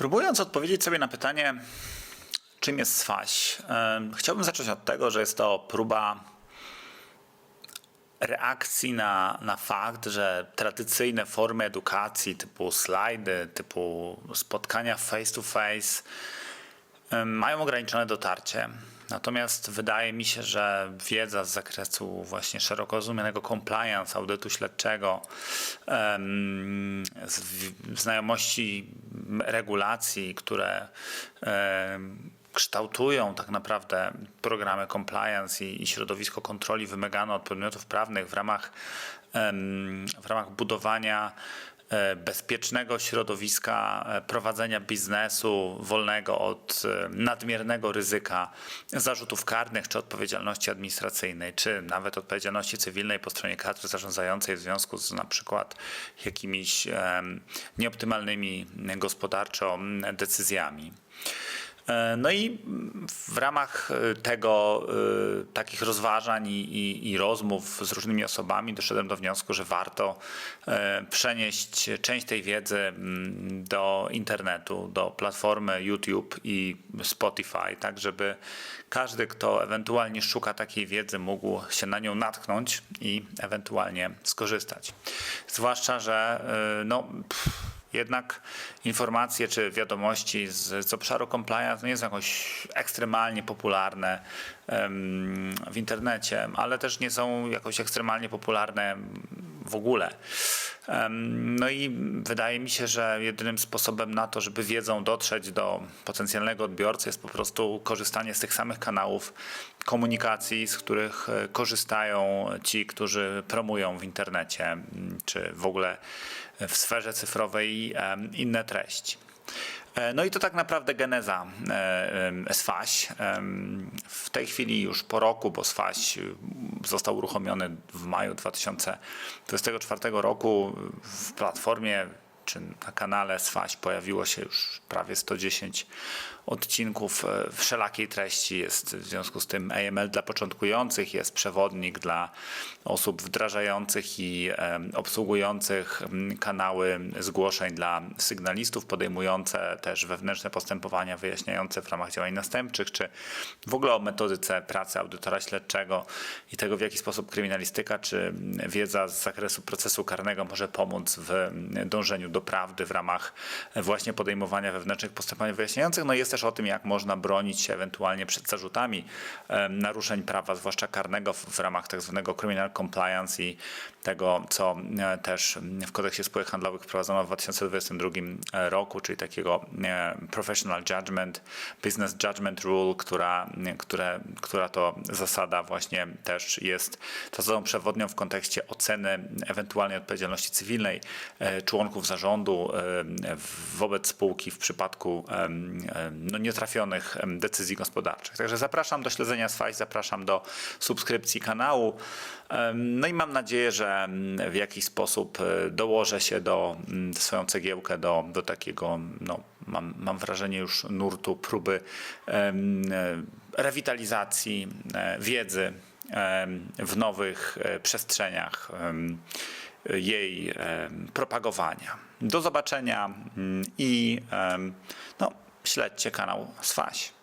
Próbując odpowiedzieć sobie na pytanie, czym jest swaś, chciałbym zacząć od tego, że jest to próba reakcji na, na fakt, że tradycyjne formy edukacji typu slajdy, typu spotkania face to face mają ograniczone dotarcie. Natomiast wydaje mi się, że wiedza z zakresu właśnie szeroko rozumianego compliance, audytu śledczego, znajomości regulacji, które kształtują tak naprawdę programy compliance i, środowisko kontroli wymagane od podmiotów prawnych w ramach, w ramach budowania bezpiecznego środowiska e, prowadzenia biznesu wolnego od e, nadmiernego ryzyka zarzutów karnych czy odpowiedzialności administracyjnej, czy nawet odpowiedzialności cywilnej po stronie kadry zarządzającej w związku z na przykład jakimiś nieoptymalnymi gospodarczo decyzjami. E, No i w ramach e, tego, e, takich rozważań i, i, i rozmów z różnymi osobami doszedłem do wniosku, że warto e, przenieść część tej wiedzy mm, do internetu, do platformy YouTube i Spotify, tak żeby każdy, kto ewentualnie szuka takiej wiedzy, mógł się na nią natknąć i ewentualnie skorzystać. Zwłaszcza, że no, pff, jednak informacje czy wiadomości z, z obszaru compliance nie są jakoś ekstremalnie popularne w internecie, ale też nie są jakoś ekstremalnie popularne w ogóle. No i wydaje mi się, że jedynym sposobem na to, żeby wiedzą dotrzeć do potencjalnego odbiorcy jest po prostu korzystanie z tych samych kanałów komunikacji, z których e, korzystają ci, którzy promują w internecie, czy w ogóle w sferze cyfrowej inne treści. E, No i to tak naprawdę geneza e, SFAŚ. Em, W tej chwili już po roku, bo SFAŚ został uruchomiony w maju 2024 roku. W platformie czy na kanale SFAŚ pojawiło się już prawie 110 odcinków e, wszelakiej treści. Jest w związku z tym AML dla początkujących, jest przewodnik dla osób wdrażających i obsługujących kanały zgłoszeń dla sygnalistów, podejmujące też wewnętrzne postępowania wyjaśniające w ramach działań następczych, czy w ogóle o metodyce pracy audytora śledczego i tego, w jaki sposób kryminalistyka czy wiedza z zakresu procesu karnego może pomóc w dążeniu do prawdy w ramach właśnie podejmowania wewnętrznych postępowań wyjaśniających. No i jest też o tym, jak można bronić się ewentualnie przed zarzutami naruszeń prawa, zwłaszcza karnego w, ramach tak zwanego criminal compliance i tego, co e, też w kodeksie spółek handlowych wprowadzono w 2022 roku, czyli takiego e, professional judgment, business judgment rule, która, które, która to zasada właśnie też jest zasadą przewodnią w kontekście oceny ewentualnej odpowiedzialności cywilnej e, członków zarządu e, wobec spółki w przypadku no, nietrafionych decyzji gospodarczych. Także zapraszam do śledzenia SFAŚ, zapraszam do subskrypcji kanału. No i mam nadzieję, że w jakiś sposób e, dołożę się do swoją cegiełkę do, do takiego, no, mam, mam wrażenie już nurtu próby e, rewitalizacji e, wiedzy w nowych przestrzeniach jej propagowania. Do zobaczenia mm, i no, śledźcie kanał SWAŚ.